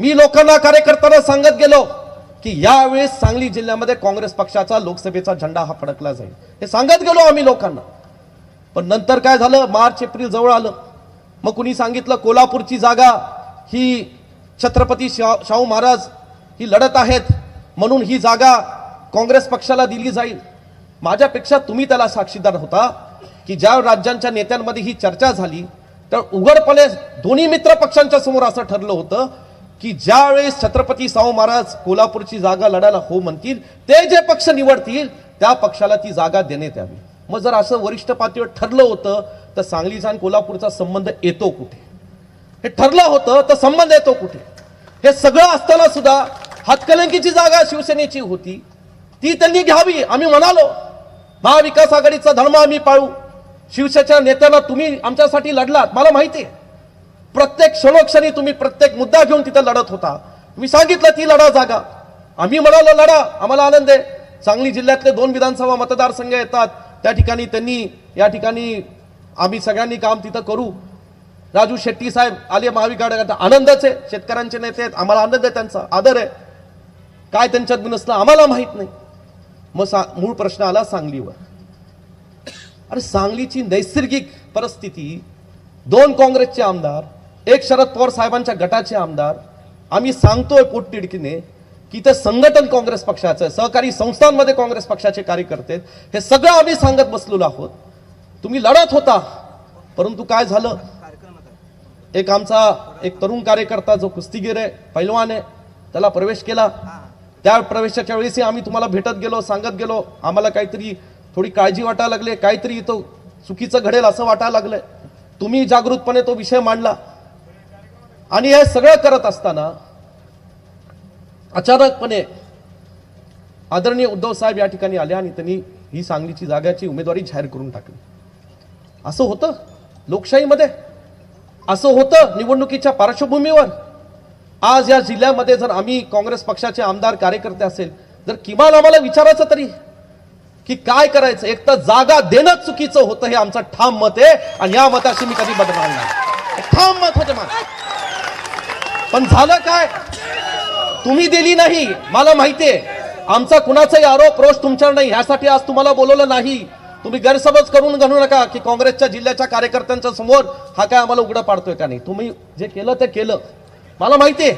मी लोकांना कार्यकर्त्यांना सांगत गेलो की यावेळेस सांगली जिल्ह्यामध्ये काँग्रेस पक्षाचा लोकसभेचा झेंडा हा फडकला जाईल. हे सांगत गेलो आम्ही लोकांना. पण नंतर काय झालं? मार्च एप्रिल जवळ आलं. मग कुणी सांगितलं कोल्हापूरची जागा ही छत्रपती शा शाहू महाराज ही लढत आहेत म्हणून ही जागा काँग्रेस पक्षाला दिली जाईल. माझ्यापेक्षा तुम्ही त्याला साक्षीदार होता की ज्या राज्यांच्या नेत्यांमध्ये ही चर्चा झाली तर उघडपणे दोन्ही मित्र पक्षांच्या समोर असं ठरलं होतं की ज्या वेळेस छत्रपती शाहू महाराज कोल्हापूरची जागा लढायला हो म्हणतील ते जे पक्ष निवडतील त्या पक्षाला ती जागा देण्यात यावी. मग जर असं वरिष्ठ पातळीवर ठरलं होतं तर सांगलीचा आणि कोल्हापूरचा संबंध येतो कुठे? हे ठरलं होतं तर संबंध येतो कुठे? हे सगळं असताना सुद्धा हातकलंकीची जागा शिवसेनेची होती. ती त्यांनी घ्यावी आम्ही म्हणालो महाविकास आघाडीचा धर्म आम्ही पाळू. शिवसेनेच्या नेत्यांना तुम्ही आमच्यासाठी लढलात मला माहिती आहे. प्रत्येक क्षणोक्षणी तुम्ही प्रत्येक मुद्दा घेऊन तिथं लढत होता. तुम्ही सांगितलं ती लढा जागा. आम्ही म्हणालो लढा. आम्हाला आनंद आहे. सांगली जिल्ह्यातले दोन विधानसभा मतदारसंघ येतात. त्या ठिकाणी त्यांनी या ठिकाणी आम्ही सगळ्यांनी काम तिथं करू. राजू शेट्टी साहेब आले महाविकास आनंदच आहे. शेतकऱ्यांचे नेते आहेत. आम्हाला आनंद आहे त्यांचा. आदर आहे. काय त्यांच्यात नसलं आम्हाला माहीत नाही. मग सा मूळ प्रश्न आला सांगलीवर. अरे सांगलीची नैसर्गिक परिस्थिती दोन काँग्रेसचे आमदार एक शरद पवार साहेबांच्या गटाचे आमदार. आम्ही सांगतोय पोटतिडकीने की ते संघटन काँग्रेस पक्षाचं सहकारी संस्थांमध्ये काँग्रेस पक्षाचे कार्यकर्ते हे सगळं आम्ही सांगत बसलेलो आहोत. तुम्ही लढत होता परंतु काय झालं? एक आमचा एक तरुण कार्यकर्ता जो कुस्तीगीर आहे पैलवान आहे त्याला प्रवेश केला. त्या प्रवेशाच्या वेळेसही आम्ही तुम्हाला भेटत गेलो सांगत गेलो. आम्हाला काहीतरी थोडी काळजी वाटायला लागले. काहीतरी इथं चुकीचं घडेल असं वाटायला लागलंय. तुम्ही जागृतपणे तो विषय मांडला. आणि हे सगळं करत असताना अचानकपणे आदरणीय उद्धव साहेब या ठिकाणी आले आणि त्यांनी ही सांगलीची जागाची उमेदवारी जाहीर करून टाकली. असं होतं लोकशाहीमध्ये? असं होतं निवडणुकीच्या पार्श्वभूमीवर? आज या जिल्ह्यामध्ये जर आम्ही काँग्रेस पक्षाचे आमदार कार्यकर्ते असेल जर किमान आम्हाला विचारायचं तरी की काय करायचं? एक तर जागा देणं चुकीचं होतं हे आमचं ठाम मत आहे आणि या मताशी मी कधी बदलणार नाही. ठाम मत होते माझं. पण झालं काय? तुम्ही दिली नाही मला माहितीये आमचा कुणाचाही आरोप रोष तुमच्यावर नाही. ह्यासाठी आज तुम्हाला बोलवलं नाही. तुम्ही गैरसमज करून घालू नका की काँग्रेसच्या जिल्ह्याच्या कार्यकर्त्यांच्या समोर हा काय आम्हाला उघडं पाडतोय का नाही. तुम्ही जे केलं ते केलं. मला माहितीये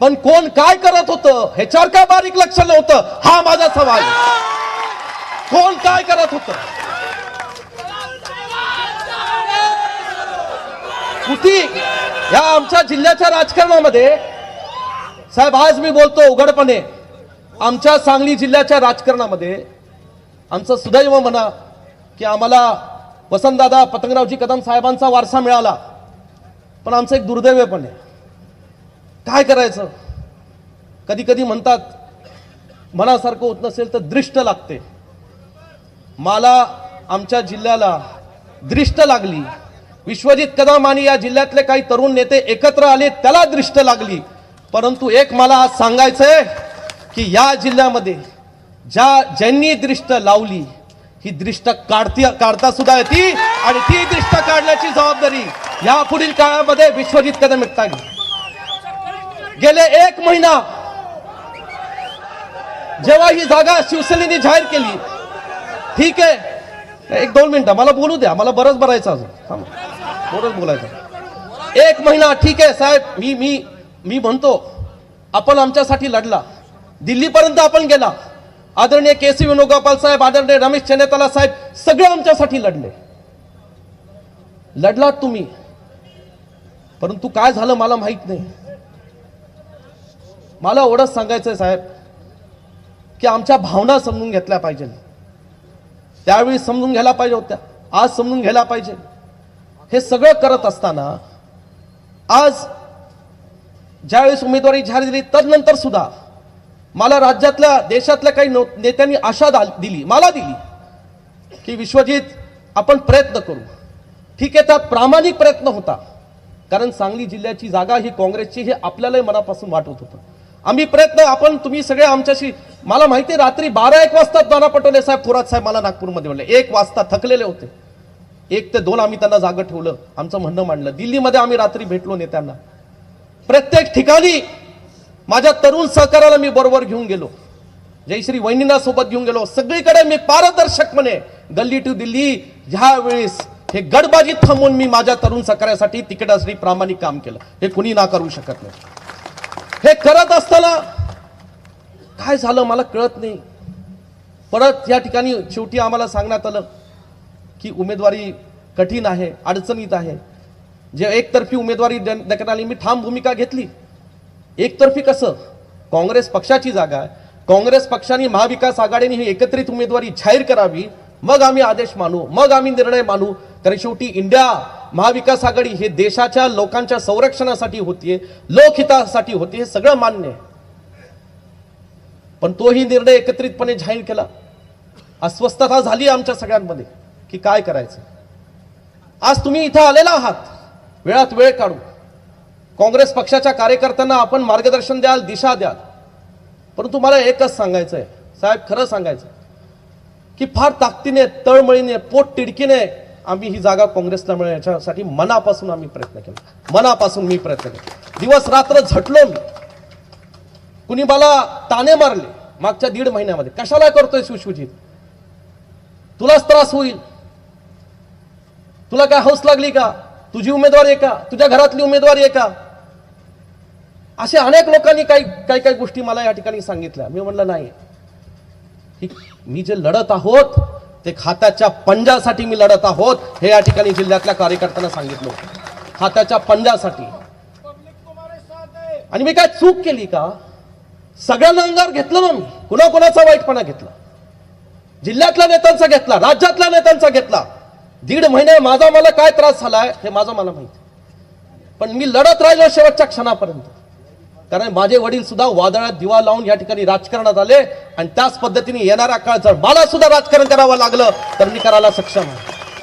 पण कोण काय करत होतं ह्याच्यावर काय बारीक लक्ष नव्हतं? हा माझा सवाल. कोण काय करत होतं? कुती या आमच्या जिल्ह्याच्या राजकारणामध्ये. साहेब आज मी बोलतो उघडपणे. आमच्या सांगली जिल्ह्याच्या राजकारणामध्ये. आमचं सुदैव म्हणा की आम्हाला वसंतदादा पतंगरावजी कदम साहेबांचा वारसा मिळाला. पण आमचं एक दुर्दैव पण आहे. काय करायचं? कधी कधी म्हणतात मनासारखं होत नसेल तर दृष्ट लागते. मला आमच्या जिल्ह्याला दृष्ट लागली. विश्वजित कदम आणि या जिल्ह्यातले काही तरुण नेते एकत्र आले त्याला दृष्ट लागली. परंतु एक मला आज सांगायचंय की या जिल्ह्यामध्ये ज्या ज्यांनी दृष्ट लावली ही दृष्ट काढती काढता सुद्धा येते आणि ती दृष्ट काढण्याची जबाबदारी या पुढील काळामध्ये विश्वजित कदम एकता गेले एक महिना जेव्हा ही जागा शिवसेनेने जाहीर केली ठीक आहे. एक दोन मिनिटं मला बोलू द्या मला बरंच भरायचं अजून. थांबा. बोलायचं एक महिना ठीक आहे साहेब मी मी मी म्हणतो आपण आमच्यासाठी लढला. दिल्लीपर्यंत आपण गेला. आदरणीय के सी वेणुगोपाल साहेब आदरणीय रमेश चेनेताला साहेब सगळे आमच्यासाठी लढले. लढलात तुम्ही. परंतु काय झालं मला माहीत नाही. मला एवढंच सांगायचंय साहेब की आमच्या भावना समजून घेतल्या पाहिजे त्यावेळी समजून घ्यायला पाहिजे होत्या. आज समजून घ्यायला पाहिजे. हे सगळं करत असताना आज ज्यावेळेस उमेदवारी जाहीर दिली तदनंतर सुद्धा मला राज्यातल्या देशातल्या काही नेत्यांनी आशा दाल- दिली मला दिली की विश्वजित आपण प्रयत्न करू. ठीक आहे त्यात प्रामाणिक प्रयत्न होता. कारण सांगली जिल्ह्याची जागा ही काँग्रेसची हे आपल्यालाही मनापासून वाटत होतं. आम्ही प्रयत्न आपण तुम्ही सगळे आमच्याशी मला माहिती आहे, रात्री बारा एक वाजता नाना पटोले साहेब थोरात साहेब मला नागपूरमध्ये म्हणले एक वाजता थकलेले होते. एक ते दोन आम्ही त्यांना जागं ठेवलं. आमचं म्हणणं मांडलं. दिल्लीमध्ये आम्ही रात्री भेटलो नेत्यांना. प्रत्येक ठिकाणी माझ्या तरुण सहकाराला मी बरोबर घेऊन गेलो. जयश्री वहिनींना सोबत घेऊन गेलो. सगळीकडे मी पारदर्शकपणे गल्ली टू दिल्ली ह्यावेळेस हे गडबाजी थांबवून मी माझ्या तरुण सहकार्यासाठी तिकिटासाठी प्रामाणिक काम केलं. हे कुणी ना करू शकत नाही. हे करत असताना काय झालं मला कळत नाही. परत या ठिकाणी शेवटी आम्हाला सांगण्यात आलं की उमेदवारी कठीण आहे अडचणीत आहे. जे एकतर्फी उमेदवारी देण- देण्यात मी ठाम भूमिका घेतली. एकतर्फी कसं? काँग्रेस पक्षाची जागा आहे. काँग्रेस पक्षाने महाविकास आघाडीने ही एकत्रित उमेदवारी जाहीर करावी. मग आम्ही आदेश मानू मग आम्ही निर्णय मानू. कारण शेवटी इंडिया महाविकास आघाडी हे देशाच्या लोकांच्या संरक्षणासाठी होतीये लोकहितासाठी होती हे सगळं मान्य आहे. पण तोही निर्णय एकत्रितपणे जाहीर केला. अस्वस्थता झाली आमच्या सगळ्यांमध्ये. की काय करायचं? आज तुम्ही इथं आलेला आहात. वेळात वेळ काढू. काँग्रेस पक्षाच्या कार्यकर्त्यांना आपण मार्गदर्शन द्याल दिशा द्याल. परंतु मला एकच सांगायचं आहे साहेब खरं सांगायचं. की फार ताकदीने तळमळीने पोट तिडकीने आम्ही ही जागा काँग्रेसला मिळेल याच्यासाठी मनापासून आम्ही प्रयत्न केला. मनापासून मी प्रयत्न केला. दिवस रात्र झटलो मी. कुणी मला ताने मारले मागच्या दीड महिन्यामध्ये. कशाला करतोय सुशुजित तुलाच त्रास होईल. तुला काय हौस लागली का? तुझी उमेदवार आहे का? तुझ्या घरातली उमेदवार आहे का? असे अनेक लोकांनी काही काही काही गोष्टी मला या ठिकाणी सांगितल्या. मी म्हणलं नाही. मी जे लढत आहोत ते खात्याच्या पंजासाठी मी लढत आहोत हे या ठिकाणी जिल्ह्यातल्या कार्यकर्त्यांना सांगितलं होतं. खात्याच्या पंजासाठी. आणि मी काय चूक केली का? सगळ्यांना अंगार घेतलं ना मी. कुणाकुणाचा वाईटपणा घेतला. जिल्ह्यातल्या नेत्यांचा घेतला राज्यातल्या नेत्यांचा घेतला. दीड महिने माझा मला काय त्रास झालाय हे माझं मला माहिती. पण मी लढत राहिलो शेवटच्या क्षणापर्यंत. कारण माझे वडील सुद्धा वादळात दिवा लावून या ठिकाणी राजकारणात आले आणि त्याच पद्धतीने येणारा काळ जर मला सुद्धा राजकारण करावं लागलं तर मी करायला सक्षम आहे.